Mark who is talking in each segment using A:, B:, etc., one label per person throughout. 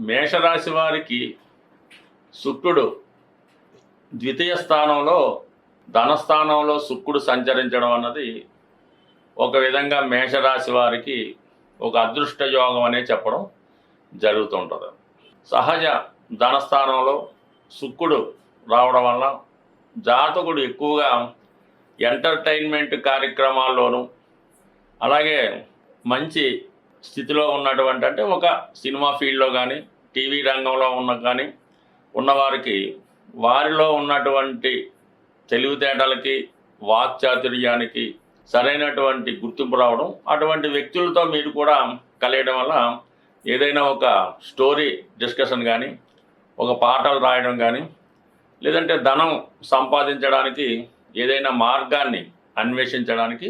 A: మేషరాశి వారికి శుక్రుడు ద్వితీయ స్థానంలో ధనస్థానంలో శుక్రుడు సంచరించడం అన్నది ఒక విధంగా మేషరాశి వారికి ఒక అదృష్ట యోగం అనే చెప్పడం జరుగుతుంటుంది. సహజ ధనస్థానంలో శుక్రుడు రావడం వల్ల జాతకుడు ఎక్కువగా ఎంటర్టైన్మెంట్ కార్యక్రమాల్లోనూ అలాగే మంచి స్థితిలో ఉన్నటువంటి అంటే ఒక సినిమా ఫీల్డ్లో కానీ టీవీ రంగంలో ఉన్న కానీ ఉన్నవారికి వారిలో ఉన్నటువంటి తెలివితేటలకి వాక్చాతుర్యానికి సరైనటువంటి గుర్తింపు రావడం అటువంటి వ్యక్తులతో మీరు కూడా కలియడం వల్ల ఏదైనా ఒక స్టోరీ డిస్కషన్ కానీ ఒక పాటలు రాయడం కానీ లేదంటే ధనం సంపాదించడానికి ఏదైనా మార్గాన్ని అన్వేషించడానికి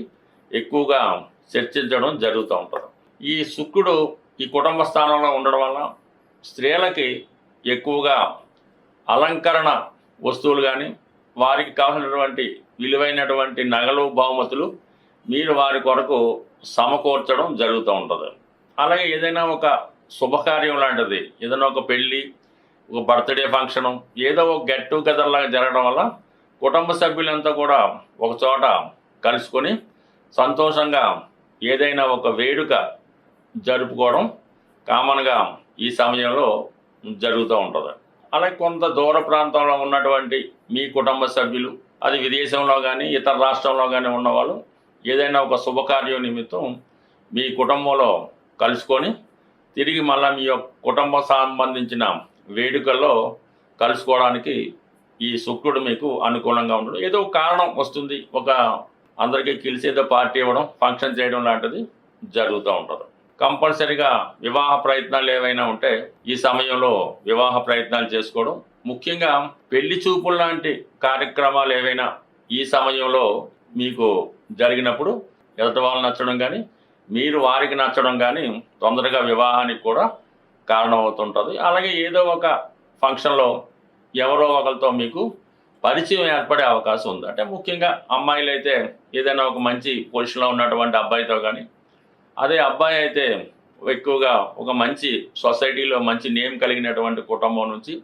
A: ఎక్కువగా చర్చించడం జరుగుతూ ఉంటుంది. ఈ శుక్రుడు ఈ కుటుంబ స్థానంలో ఉండడం వల్ల స్త్రీలకి ఎక్కువగా అలంకరణ వస్తువులు కానీ వారికి కావాల్సినటువంటి విలువైనటువంటి నగలు బహుమతులు మీరు వారి కొరకు సమకూర్చడం జరుగుతూ ఉంటుంది. అలాగే ఏదైనా ఒక శుభకార్యం లాంటిది ఏదైనా ఒక పెళ్ళి ఒక బర్త్డే ఫంక్షను ఏదో ఒక గెట్ టుగెదర్ లాగా జరగడం వల్ల కుటుంబ సభ్యులంతా కూడా ఒక చోట కలుసుకొని సంతోషంగా ఏదైనా ఒక వేడుక జరుపుకోవడం కామన్గా ఈ సమయంలో జరుగుతూ ఉంటుంది. అలాగే కొంత దూర ప్రాంతంలో ఉన్నటువంటి మీ కుటుంబ సభ్యులు అది విదేశంలో కానీ ఇతర రాష్ట్రంలో కానీ ఉన్నవాళ్ళు ఏదైనా ఒక శుభకార్యం నిమిత్తం మీ కుటుంబంలో కలుసుకొని తిరిగి మళ్ళీ మీ యొక్క కుటుంబ సంబంధించిన వేడుకల్లో కలుసుకోవడానికి ఈ శుక్రుడు మీకు అనుకూలంగా ఉండడం. ఏదో కారణం వస్తుంది. ఒక అందరికీ కలిసి ఏదో పార్టీ ఇవ్వడం ఫంక్షన్ చేయడం లాంటిది జరుగుతూ ఉంటుంది. కంపల్సరిగా వివాహ ప్రయత్నాలు ఏవైనా ఉంటే ఈ సమయంలో వివాహ ప్రయత్నాలు చేసుకోవడం ముఖ్యంగా పెళ్ళి చూపులు లాంటి కార్యక్రమాలు ఏవైనా ఈ సమయంలో మీకు జరిగినప్పుడు ఎదుటి వాళ్ళు నచ్చడం కానీ మీరు వారికి నచ్చడం కానీ తొందరగా వివాహానికి కూడా కారణమవుతుంటుంది. అలాగే ఏదో ఒక ఫంక్షన్లో ఎవరో ఒకరితో మీకు పరిచయం ఏర్పడే అవకాశం ఉంది. అంటే ముఖ్యంగా అమ్మాయిలు అయితే ఏదైనా ఒక మంచి పొజిషన్లో ఉన్నటువంటి అబ్బాయితో కానీ అదే అబ్బాయి అయితే ఎక్కువగా ఒక మంచి సొసైటీలో మంచి నేమ్ కలిగినటువంటి కుటుంబం నుంచి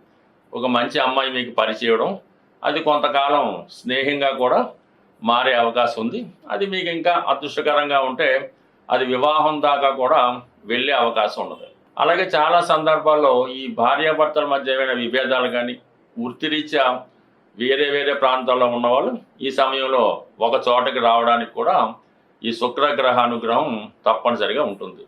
A: ఒక మంచి అమ్మాయి మీకు పరిచయడం అది కొంతకాలం స్నేహంగా కూడా మారే అవకాశం ఉంది. అది మీకు ఇంకా అదృష్టకరంగా ఉంటే అది వివాహం దాకా కూడా వెళ్ళే అవకాశం ఉండదు అలాగే చాలా సందర్భాల్లో ఈ భార్యాభర్తల మధ్య ఏమైనా విభేదాలు కానీ వృత్తిరీత్యా వేరే వేరే ప్రాంతాల్లో ఉన్నవాళ్ళు ఈ సమయంలో ఒక చోటకి రావడానికి కూడా ఈ శుక్రగ్రహానుగ్రహం తప్పనిసరిగా ఉంటుంది.